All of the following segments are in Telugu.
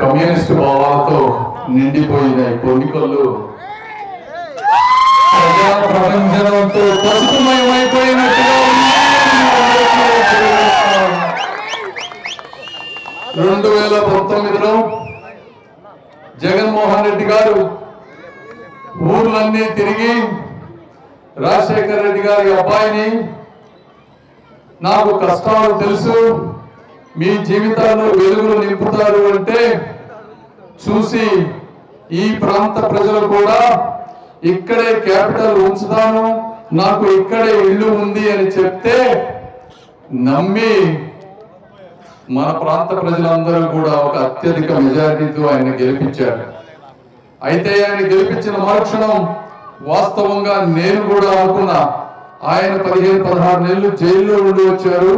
కమ్యూనిస్ట్ భావాలతో నిండిపోయినాయి కొన్నికొల్లు ప్రపంచంతో పసుపుమయమైపోయినట్టుగా రెండు వేల పంతొమ్మిదిలో జగన్మోహన్ రెడ్డి గారు ఊర్లన్నీ తిరిగి రాజశేఖర్ రెడ్డి గారి అబ్బాయిని నాకు కష్టాలు తెలుసు. మీ జీవితాల్లో వెలుగులు నింపుతారు అంటే చూసి ఈ ప్రాంత ప్రజలు కూడా ఇక్కడే క్యాపిటల్ ఉంచుతాను నాకు ఇక్కడే ఇల్లు ఉంది అని చెప్తే నమ్మి మన ప్రాంత ప్రజలందరూ కూడా ఒక అత్యధిక మెజారిటీతో ఆయన గెలిపించారు. అయితే ఆయన గెలిపించిన మరుక్షణం వాస్తవంగా నేను కూడా అనుకున్నా ఆయన పదిహేను పదహారు నెలలు జైల్లో ఉండి వచ్చారు.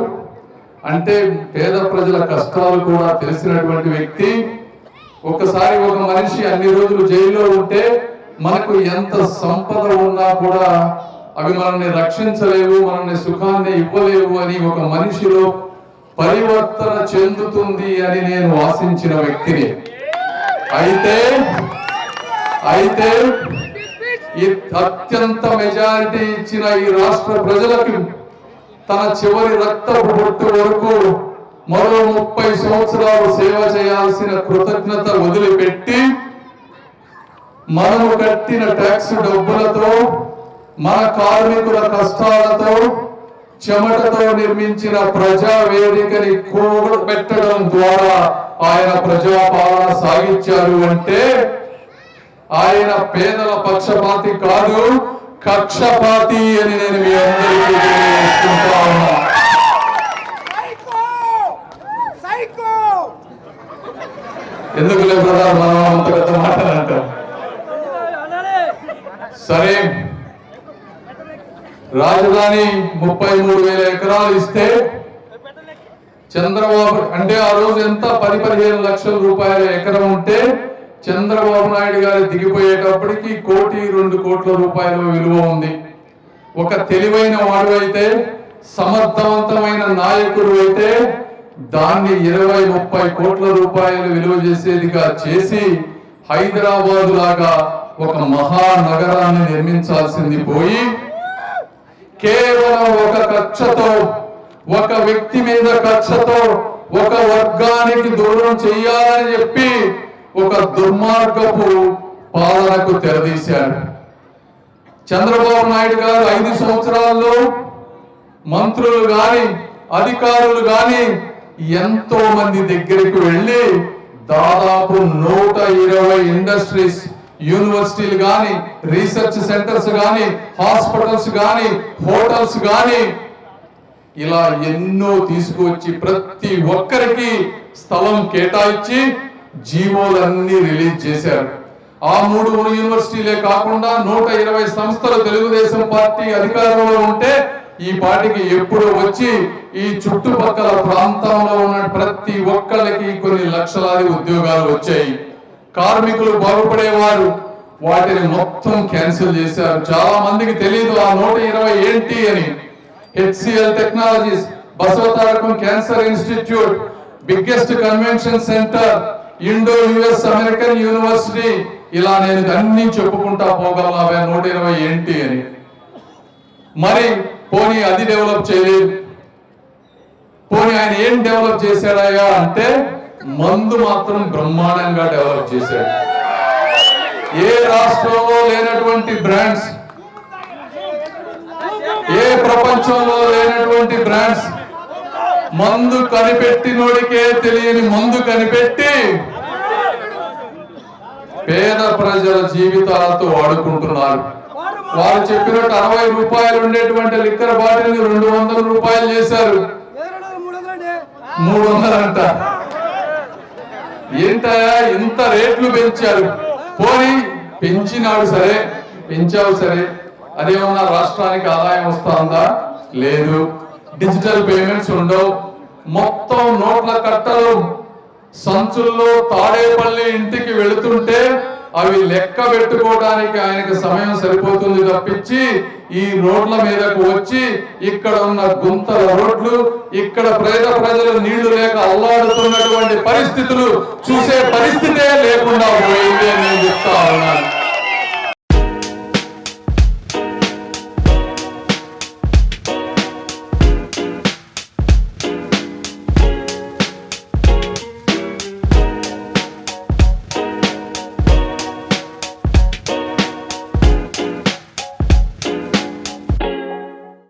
అంటే పేద ప్రజల కష్టాలు కూడా తెలిసినటువంటి వ్యక్తి ఒకసారి ఒక మనిషి అన్ని రోజులు జైల్లో ఉంటే మనకు ఎంత సంపద ఉన్నా కూడా అవి మనల్ని రక్షించలేవు మనల్ని సుఖాన్ని ఇవ్వలేవు అని ఒక మనిషిలో పరివర్తన చెందుతుంది అని నేను ఆశించిన వ్యక్తిని. అయితే అయితే ఈ అత్యంత మెజారిటీ ఇచ్చిన ఈ రాష్ట్ర ప్రజలకు తన చివరి రక్తపు బొట్టు వరకు మరో ముప్పై సంవత్సరాలు సేవ చేయాల్సిన కృతజ్ఞత వదిలిపెట్టి మనము కట్టిన ట్యాక్స్ డబ్బులతో మన కార్మికుల కష్టాలతో చెమటతో నిర్మించిన ప్రజా వేదికని కూడబెట్టడం ద్వారా ఆయన ప్రజాపాలన సాగించారు అంటే ఆయన పేదల పక్షపాతి కాదు. కక్షపాతి అని నేను మీ అందరికీ తెలియజేసుకుంటా ఉన్నా. ఎందుకు లేదు మనం అంత పెద్ద మాటలు అంటాం? సరే. రాజధాని ముప్పై మూడు వేల ఎకరాలు ఇస్తే చంద్రబాబు అంటే ఆ రోజు ఎంత? పది పదిహేను లక్షల రూపాయల ఎకరం ఉంటే చంద్రబాబు నాయుడు గారు దిగిపోయేటప్పటికి కోటి రెండు కోట్ల రూపాయల విలువ ఉంది. ఒక తెలివైన వాడు అయితే సమర్థవంతమైన నాయకుడు అయితే దాన్ని ఇరవై ముప్పై కోట్ల రూపాయలు విలువ చేసేదిగా చేసి హైదరాబాద్ లాగా ఒక మహానగరాన్ని నిర్మించాల్సింది పోయి కేవలం ఒక కక్షతో ఒక వ్యక్తి మీద కక్షతో ఒక వర్గానికి దూరం చెయ్యాలని చెప్పి ఒక దుర్మార్గపు పాలనకు తెరదీశాడు చంద్రబాబు నాయుడు గారు ఐదు సంవత్సరాల్లో మంత్రులు గాని అధికారులు గాని ఎంతో మంది దగ్గరికి వెళ్ళి దాదాపు నూట ఇరవై ఇండస్ట్రీస్ యూనివర్సిటీలు గాని రీసెర్చ్ సెంటర్స్ గాని హాస్పిటల్స్ గాని హోటల్స్ గాని ఇలా ఎన్నో తీసుకువచ్చి ప్రతి ఒక్కరికి స్థలం కేటాయించి జీవోలన్నీ రిలీజ్ చేశారు. ఆ మూడు యూనివర్సిటీలే కాకుండా నూట ఇరవై సంస్థలు తెలుగుదేశం పార్టీ అధికారంలో ఉంటే ఈ పార్టీకి ఎప్పుడు వచ్చి ఈ చుట్టుపక్కల ప్రాంతంలో ఉన్న ప్రతి ఒక్కరికి కొన్ని లక్షలాది ఉద్యోగాలు వచ్చాయి. కార్మికులు బాగుపడేవారు. వాటిని మొత్తం క్యాన్సిల్ చేశారు. చాలా మందికి తెలియదు ఆ నూట ఇరవై ఏంటి అని. HCL technologies Basavatarakam cancer institute biggest convention centre Indo US American university ఇలా నేను అన్ని చెప్పుకుంటా పోగలవే నూట ఇరవై ఏంటి అని. మరి పోనీ అది డెవలప్ చేయలేదు. పోనీ ఆయన ఏం డెవలప్ చేశాడయ్యా అంటే మందు మాత్రం బ్రహ్మాండంగా డెవలప్ చేశాడు. ఏ రాష్ట్రంలో లేనటువంటి బ్రాండ్స్ ఏ ప్రపంచంలో లేనటువంటి బ్రాండ్స్ మందు కనిపెట్టినోడికే తెలియని మందు కనిపెట్టి పేద ప్రజల జీవితాలతో వాడుకుంటున్నారు వారు చెప్పినట్టు అరవై రూపాయలు ఉండేటువంటి లిక్కర్ బాటిల్ రెండు వందల రూపాయలు చేశారు. మూడు వందలు అంట. వందలంట ఏంటయా ఇంత రేట్లు పెంచారు. పోనీ పెంచినాడు సరే పెంచావు సరే. అదేమన్నా రాష్ట్రానికి ఆదాయం వస్తుందా? లేదు. డిజిటల్ పేమెంట్స్ ఉండవు. మొత్తం నోట్ల కట్టలు సంచుల్లో తాడేపల్లి ఇంటికి వెళుతుంటే అవి లెక్క పెట్టుకోవడానికి ఆయనకి సమయం సరిపోతుంది తప్పించి ఈ రోడ్ల మీదకు వచ్చి ఇక్కడ ఉన్న గుంతల రోడ్లు ఇక్కడ పేద ప్రజలు నీళ్ళు లేక అల్లాడుతున్నటువంటి పరిస్థితులు చూసే పరిస్థితే లేకుండా పోయింది అని నేను చెప్తా ఉన్నాను.